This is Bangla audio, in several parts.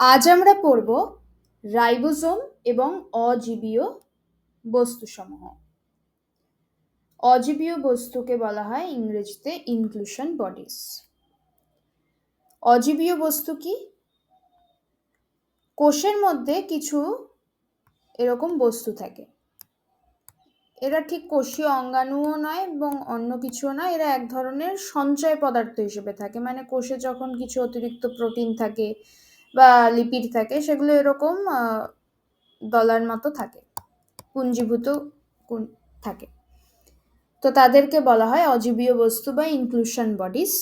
আজ আমরা পড়ব রাইবোজোম এবং অজীবীয় বস্তুসমূহ। অজীবীয় বস্তুকে বলা হয় ইংরেজিতে ইনক্লুশন বডিস অজীবীয় বস্তু কি? কোষের মধ্যে কিছু এরকম বস্তু থাকে। এরা ঠিক কোষীয় অঙ্গাণুও নয় এবং অন্য কিছুও নয়, এরা এক ধরনের সঞ্চয় পদার্থ হিসেবে থাকে। মানে কোষে যখন কিছু অতিরিক্ত প্রোটিন থাকে বা লিপিড থাকে, সেগুলো এরকম দলার মতো থাকে, পুঞ্জীভূত থাকে। তো তাদেরকে বলা হয় অজীবীয় বস্তু বা ইনক্লুশন বডিস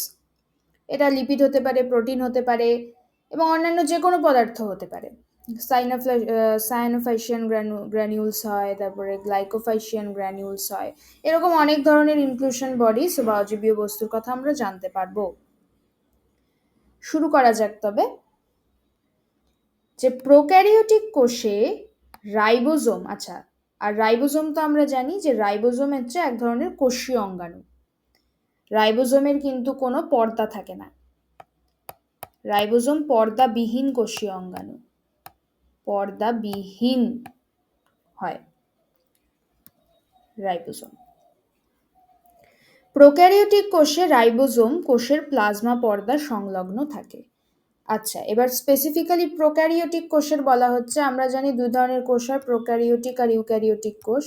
এটা লিপিড হতে পারে প্রোটিন হতে পারে, এবং অন্যান্য যে কোনো পদার্থ হতে পারে। সাইনোফ্লাই সায়ানোফাইশিয়ান গ্র্যানু গ্র্যানিউলস হয়, তারপরে গ্লাইকোফাইশিয়ান গ্র্যানিউলস হয়। এরকম অনেক ধরনের ইনক্লুশন বডিস বা অজীবীয় বস্তুর কথা আমরা জানতে পারব। শুরু করা যাক তবে। যে প্রোক্যারিওটিক কোষে রাইবোজোম আচ্ছা আর রাইবোজোম তো আমরা জানি যে রাইবোজোম হচ্ছে এক ধরনের কোষীয় অঙ্গাণু। রাইবোজোমের কিন্তু কোনো পর্দা থাকে না। রাইবোজোম পর্দাবিহীন কোষীয় অঙ্গাণু। পর্দাবিহীন হয় রাইবোজোম। প্রোক্যারিওটিক কোষে রাইবোজোম কোষের প্লাজমা পর্দা সংলগ্ন থাকে। আচ্ছা এবার স্পেসিফিক্যালি প্রোক্যারিওটিক কোষের বলা হচ্ছে, আমরা জানি দুই ধরনের কোষ হয় প্রোক্যারিওটিক আর ইউক্যারিওটিক কোষ।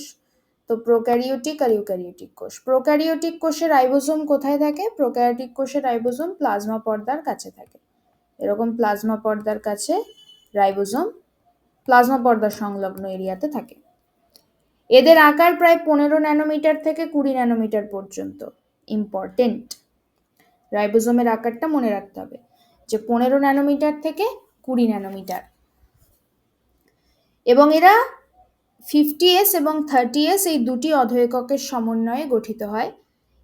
তো প্রোক্যারিওটিক আর ইউক্যারিওটিক কোষ। প্রোক্যারিওটিক কোষের রাইবোজোম কোথায় থাকে? প্রোক্যারিওটিক কোষের রাইবোজোম প্লাজমা পর্দার কাছে থাকে। এরকম প্লাজমা পর্দার কাছে রাইবোজোম প্লাজমা পর্দা সংলগ্ন এরিয়াতে থাকে। এদের আকার প্রায় পনেরো ন্যানোমিটার থেকে কুড়ি ন্যানোমিটার পর্যন্ত। ইম্পর্টেন্ট রাইবোজোমের আকারটা মনে রাখতে হবে। যে পনেরো ন্যানোমিটার থেকে কুড়ি ন্যানোমিটার। এবং এরা ফিফটি এস এবং থার্টি এস এই দুটি অধ এককের সমন্বয়ে গঠিত হয়।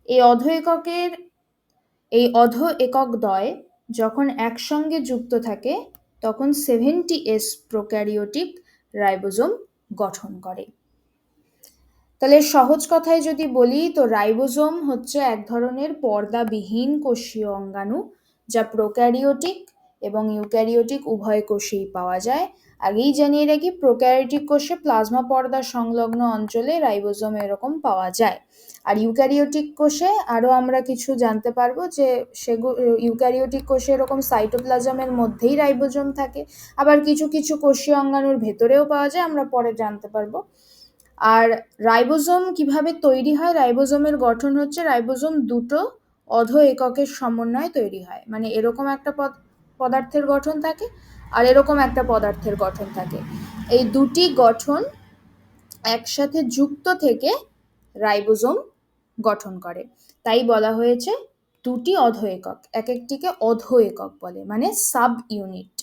এই অধ এককের এই অধ একক দ্বয় যখন একসঙ্গে যুক্ত থাকে, তখন সেভেন্টি এস প্রোক্যারিওটিক রাইবোজোম গঠন করে। তাহলে সহজ কথায় যদি বলি, তো রাইবোজোম হচ্ছে এক ধরনের পর্দাবিহীন কোষীয় অঙ্গাণু যা প্রোক্যারিওটিক এবং ইউক্যারিওটিক উভয় কোষেই পাওয়া যায়। আগেই জানিয়ে রাখি প্রোক্যারিওটিক কোষে প্লাজমা পর্দা সংলগ্ন অঞ্চলে রাইবোজোম এরকম পাওয়া যায়। আর ইউক্যারিওটিক কোষে আরও আমরা কিছু জানতে পারব যে সেগুলো ইউক্যারিওটিক কোষে এরকম সাইটোপ্লাজমের মধ্যেই রাইবোজোম থাকে। আবার কিছু কিছু কোষীয় অঙ্গাণুর ভেতরেও পাওয়া যায়, আমরা পরে জানতে পারব। আর রাইবোজোম কীভাবে তৈরি হয়? রাইবোজোমের গঠন হচ্ছে রাইবোজোম দুটো অধ এককের সমন্বয়ে তৈরি হয়। মানে এরকম একটা পদার্থের গঠন থাকে আর এরকম একটা পদার্থের গঠন থাকে। এই দুটি গঠন একসাথে যুক্ত থেকে রাইবোজোম গঠন করে। তাই বলা হয়েছে দুটি অধ একক এক একটিকে অধ একক বলে মানে সাব ইউনিট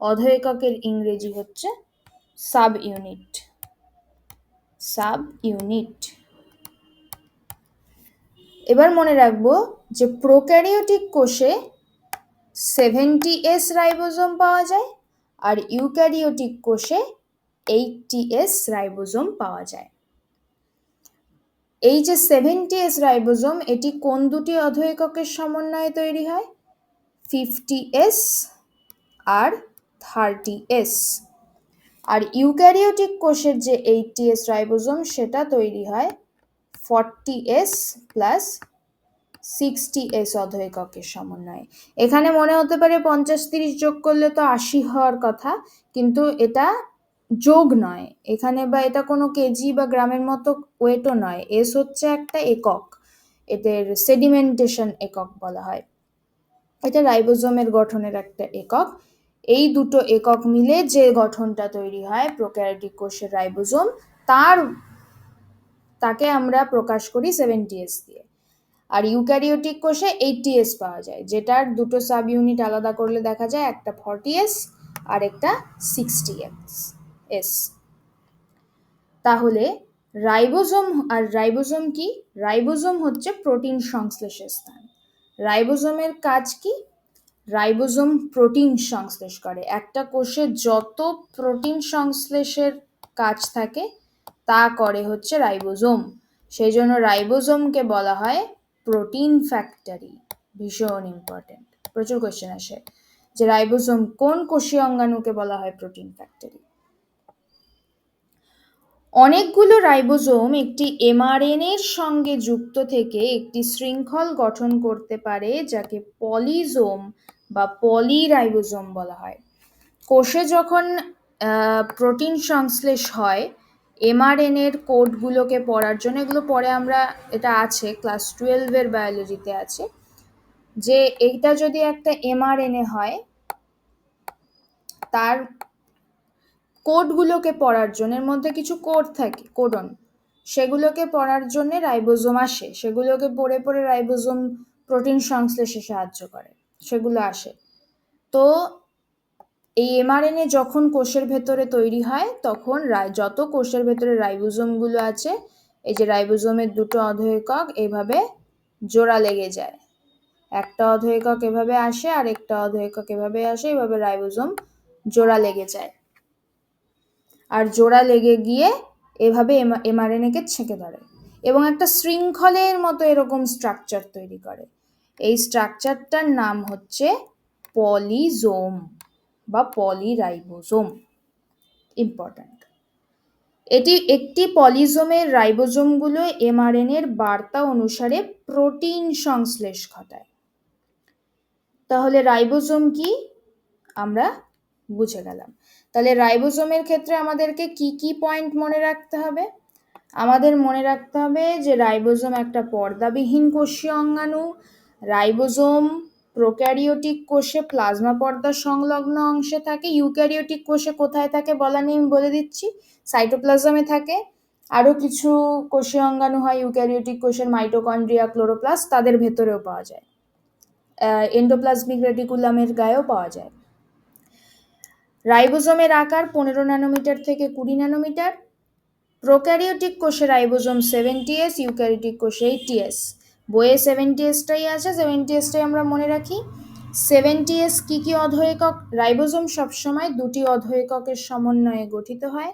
অধ এককের ইংরেজি হচ্ছে সাব ইউনিট সাব ইউনিট এবার মনে রাখব যে প্রোক্যারিওটিক কোষে সেভেন্টি এস রাইবোজোম পাওয়া যায় আর ইউক্যারিওটিক কোষে এইটটি এস রাইবোজোম পাওয়া যায়। এই যে সেভেন্টি এস রাইবোজোম এটি কোন দুটি অধ এককের সমন্বয়ে তৈরি হয়? ফিফটি এস আর থার্টি এস আর ইউক্যারিওটিক কোষের যে এইটটি এস রাইবোজোম সেটা তৈরি হয় forty S plus sixty S অধ এককের সমন্বয়ে। এখানে মনে হতে পারে পঞ্চাশ তিরিশ যোগ করলে তো আশি হওয়ার কথা, কিন্তু এটা যোগ নয়। এখানে বা এটা কোনো কেজি বা গ্রামের মতো ওয়েটও নয়। এস হচ্ছে একটা একক, এদের সেডিমেন্টেশন একক বলা হয়। এটা রাইবোজোমের গঠনের একটা একক। এই দুটো একক মিলে যে গঠনটা তৈরি হয় প্রোক্যারিওটিক কোষের রাইবোজোম, তার, তাকে আমরা প্রকাশ করি সেভেন্টি এস দিয়ে। আর ইউক্যারিওটিক কোষে এইটটি এস পাওয়া যায়, যেটার দুটো সাব ইউনিট আলাদা করলে দেখা যায় একটা ফর্টি এস আর একটা সিক্সটি এস এস তাহলে রাইবোজোম আর রাইবোজোম কি? রাইবোজোম হচ্ছে প্রোটিন সংশ্লেষের স্থান। রাইবোজোমের কাজ কি? রাইবোজোম প্রোটিন সংশ্লেষ করে। একটা কোষে যত প্রোটিন সংশ্লেষের কাজ থাকে, তা করে হচ্ছে রাইবোজোম সেই জন্য রাইবোজোমকে বলা হয় প্রোটিন ফ্যাক্টরি ভীষণ ইম্পর্টেন্ট প্রচুর কোয়েশ্চেন আসে। যে রাইবোসোম কোন কোষীয় অঙ্গাণুকে বলা হয় প্রোটিন ফ্যাক্টরি অনেকগুলো রাইবোসোম একটি এমআরএনএর সঙ্গে যুক্ত থেকে একটি শৃঙ্খল গঠন করতে পারে, যাকে পলিজোম বা পলিরাইবোসোম বলা হয়। কোষে যখন প্রোটিন সংশ্লেষ হয় এমআরএনএর কোডগুলোকে পড়ার জন্য, এগুলো পরে আমরা, এটা আছে ক্লাস টুয়েলভের বায়োলজিতে আছে, যে এইটা যদি একটা এমআরএনএ হয়, তার কোডগুলোকে পড়ার জন্য, এর মধ্যে কিছু কোড থাকে কোডন সেগুলোকে পড়ার জন্য রাইবোজোম আসে, সেগুলোকে পড়ে পড়ে রাইবোজোম প্রোটিন সংশ্লেষে সাহায্য করে, সেগুলো আসে। তো এই এমআরএনএ যখন কোষের ভেতরে তৈরি হয়, তখন যত কোষের ভেতরে রাইবোজোমগুলো আছে, এই যে রাইবোজোমের দুটো অধএকক এভাবে জোড়া লেগে যায়। একটা অধএকক এভাবে আসে আর একটা অধএকক এভাবে আসে, এভাবে রাইবোজোম জোড়া লেগে যায়। আর জোড়া লেগে গিয়ে এভাবে এমআরএনএকে ছেঁকে ধরে এবং একটা শৃঙ্খলের মতো এরকম স্ট্রাকচার তৈরি করে। এই স্ট্রাকচারটার নাম হচ্ছে পলিজোম বা পলিরাইবোজোম ইম্পর্ট্যান্ট এটি একটি পলিজোমের রাইবোজোমগুলো এমআরএনএর বার্তা অনুসারে প্রোটিন সংশ্লেষ ঘটায়। তাহলে রাইবোজোম কি? আমরা বুঝে গেলাম। তাহলে রাইবোজোমের ক্ষেত্রে আমাদেরকে কি কি পয়েন্ট মনে রাখতে হবে? আমাদের মনে রাখতে হবে যে রাইবোজোম একটা পর্দাবিহীন কোষীয় অঙ্গাণু রাইবোজোম প্রোক্যারিওটিক কোষে প্লাজমা পর্দার সংলগ্ন অংশে থাকে, ইউক্যারিওটিক কোষে কোথায় থাকে বলা নেই, আমি বলে দিচ্ছি। সাইটোপ্লাজমে থাকে, আরও কিছু কোষীয় অঙ্গাণু হয়, ইউক্যারিওটিক কোষের মাইটোকন্ড্রিয়া ক্লোরোপ্লাস তাদের ভেতরেও পাওয়া যায়। এন্ডোপ্লাজমিক রেটিকুলামের গায়েও পাওয়া যায়। রাইবোজোমের আকার পনেরো ন্যানোমিটার থেকে কুড়ি ন্যানোমিটার। প্রোক্যারিওটিক কোষে রাইবোজোম সেভেন্টি এস, ইউক্যারিওটিক কোষে এইটি এস। বইয়ে সেভেন্টি এসটাই আছে সেভেন্টি এসটাই আমরা মনে রাখি। সেভেন্টি এস কী কী অধএকক রাইবোজোম সবসময় দুটি অধএককের সমন্বয়ে গঠিত হয়।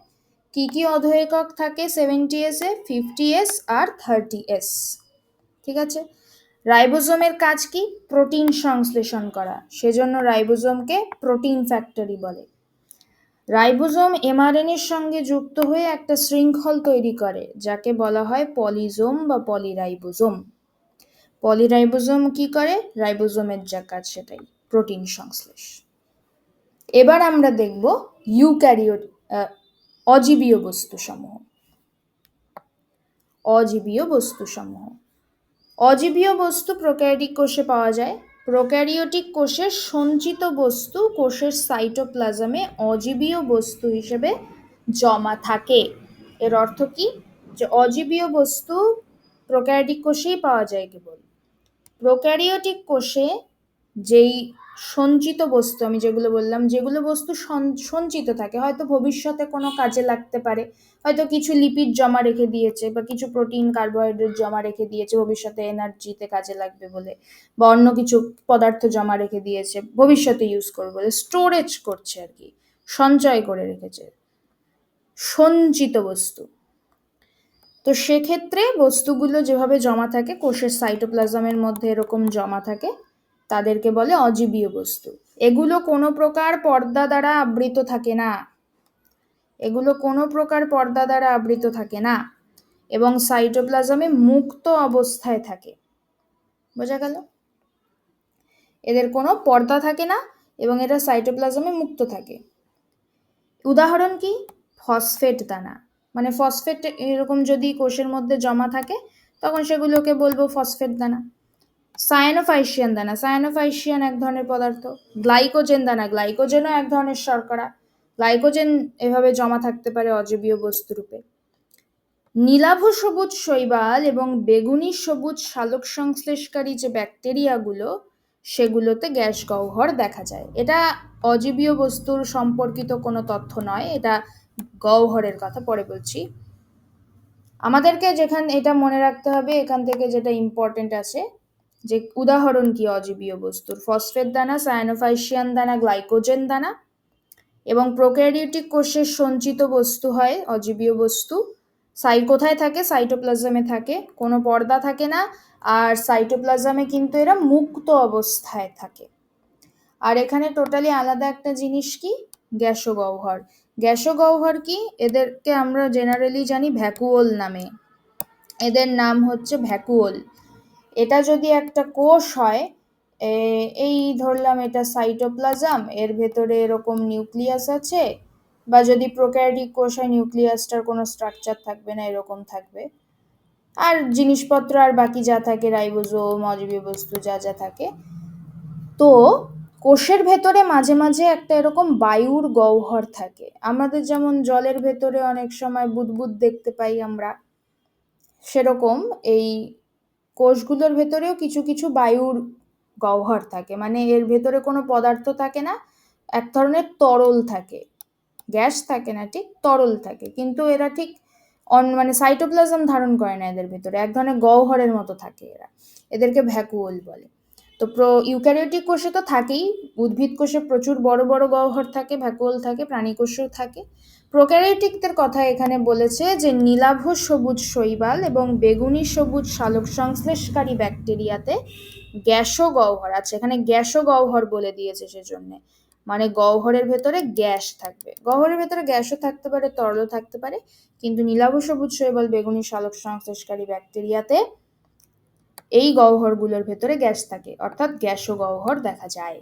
কী কী অধএকক থাকে সেভেন্টি এসে ফিফটি এস আর থার্টি এস ঠিক আছে? রাইবোজোমের কাজ কি? প্রোটিন সংশ্লেষণ করা। সেজন্য রাইবোজোমকে প্রোটিন ফ্যাক্টরি বলে। রাইবোজোম এমআরএনএর সঙ্গে যুক্ত হয়ে একটা শৃঙ্খল তৈরি করে, যাকে বলা হয় পলিজোম বা পলিরাইবোজোম। পলিরাইবোজোম কি করে? রাইবোজোমের যা কাজ সেটাই, প্রোটিন সংশ্লেষ। এবার আমরা দেখব ইউক্যারিও অজীবীয় বস্তুসমূহ। অজীবীয় বস্তুসমূহ। অজীবীয় বস্তু প্রোক্যারিওটিক কোষে পাওয়া যায়। প্রোক্যারিওটিক কোষের সঞ্চিত বস্তু কোষের সাইটোপ্লাজমে অজীবীয় বস্তু হিসেবে জমা থাকে। এর অর্থ কি? যে অজীবীয় বস্তু প্রোক্যারিওটিক কোষেই পাওয়া যায় কেবল। প্রোক্যারিওটিক কোষে যেই সঞ্চিত বস্তু, আমি যেগুলো বললাম, যেগুলো বস্তু সঞ্চিত থাকে, হয়তো ভবিষ্যতে কোনো কাজে লাগতে পারে, হয়তো কিছু লিপিড জমা রেখে দিয়েছে বা কিছু প্রোটিন কার্বোহাইড্রেট জমা রেখে দিয়েছে, ভবিষ্যতে এনার্জিতে কাজে লাগবে বলে, বা অন্য কিছু পদার্থ জমা রেখে দিয়েছে, ভবিষ্যতে ইউজ করবে বলে স্টোরেজ করছে আর কি, সঞ্চয় করে রেখেছে, সঞ্চিত বস্তু। তো সেক্ষেত্রে বস্তুগুলো যেভাবে জমা থাকে, কোষের সাইটোপ্লাজমের মধ্যে এরকম জমা থাকে, তাদেরকে বলে অজীবীয় বস্তু। এগুলো কোনো প্রকার পর্দা দ্বারা আবৃত থাকে না। এগুলো কোনো প্রকার পর্দা দ্বারা আবৃত থাকে না এবং সাইটোপ্লাজমে মুক্ত অবস্থায় থাকে। বোঝা গেল? এদের কোনো পর্দা থাকে না এবং এরা সাইটোপ্লাজমে মুক্ত থাকে। উদাহরণ কি? ফসফেট দানা। মানে ফসফেট এরকম যদি কোষের মধ্যে জমা থাকে, তখন সেগুলোকে বলব ফসফেট দানা। সায়ানোফাইশিয়ান দানা। সায়ানোফাইশিয়ান এক ধরনের পদার্থ। গ্লাইকোজেন দানা। গ্লাইকোজেনও এক ধরনের শর্করা। গ্লাইকোজেন এভাবে জমা থাকতে পারে অজীবীয় বস্তুরূপে নীলাভ সবুজ শৈবাল এবং বেগুনি সবুজ সালোক সংশ্লেষকারী যে ব্যাকটেরিয়াগুলো সেগুলোতে গ্যাস গহ্বর দেখা যায়। এটা অজীবীয় বস্তুর সম্পর্কিত কোনো তথ্য নয়। এটা গহ্বরের কথা, পরে বলছি। আমাদেরকে যেখান, এটা মনে রাখতে হবে, এখান থেকে যেটা ইম্পর্টেন্ট আছে, যে উদাহরণ কি অজীবীয় বস্তুর? ফসফেট দানা সায়ানোফাইশিয়ান দানা গ্লাইকোজেন দানা এবং প্রোক্যারিওটিক কোষের সঞ্চিত বস্তু হয় অজীবীয় বস্তু। সাই কোথায় থাকে? সাইটোপ্লাজমে থাকে, কোনো পর্দা থাকে না, আর সাইটোপ্লাজমে কিন্তু এরা মুক্ত অবস্থায় থাকে। আর এখানে টোটালি আলাদা একটা জিনিস কি? গ্যাসো গহ্বর গ্যাসো গহ্বর কি? এদেরকে আমরা জেনারেলি জানি ভ্যাকুওল নামে। এদের নাম হচ্ছে ভ্যাকুওল। এটা যদি একটা কোষ হয় এই ধরলাম এটা সাইটোপ্লাজম, এর ভেতরে এরকম নিউক্লিয়াস আছে, বা যদি প্রোক্যারিওটিক কোষ হয়, নিউক্লিয়াসটার কোনো স্ট্রাকচার থাকবে না, এরকম থাকবে। আর জিনিসপত্র আর বাকি যা থাকে, রাইবোজোম অজীবীয় বস্তু যা যা থাকে। তো কোষের ভেতরে মাঝে মাঝে একটা এরকম বায়ুর গহ্বর থাকে। আমাদের যেমন জলের ভেতরে অনেক সময় বুদবুদ দেখতে পাই আমরা, সেরকম এই কোষগুলোর ভেতরেও কিছু কিছু বায়ুর গহ্বর থাকে। মানে এর ভেতরে কোনো পদার্থ থাকে না, এক ধরনের তরল থাকে। গ্যাস থাকে না, ঠিক তরল থাকে। কিন্তু এরা ঠিক অন মানে সাইটোপ্লাজম ধারণ করে না এদের ভেতরে, এক ধরনের গহ্বরের মতো থাকে এরা। এদেরকে ভ্যাকুওল বলে। তো প্রো ইউক্যারিওটিক কোষে তো থাকেই, উদ্ভিদ কোষে প্রচুর বড় বড় গহ্বর থাকে ভ্যাকুওল থাকে, প্রাণী কোষেও থাকে। প্রোক্যারিওটিকদের কথা এখানে বলেছে যে নীলাভ সবুজ শৈবাল এবং বেগুনি সবুজ সালোক সংশ্লেষকারী ব্যাকটেরিয়াতে গ্যাসও গহ্বর আছে। এখানে গ্যাসও গহ্বর বলে দিয়েছে সেজন্য। মানে গহ্বরের ভেতরে গ্যাস থাকবে। গহ্বরের ভেতরে গ্যাসও থাকতে পারে, তরলও থাকতে পারে, কিন্তু নীলাভ সবুজ শৈবাল, বেগুনি সালোক সংশ্লেষকারী ব্যাকটেরিয়াতে এই গহ্বরগুলোর ভেতরে গ্যাস থাকে অর্থাৎ গ্যাসো গহ্বর দেখা যায়।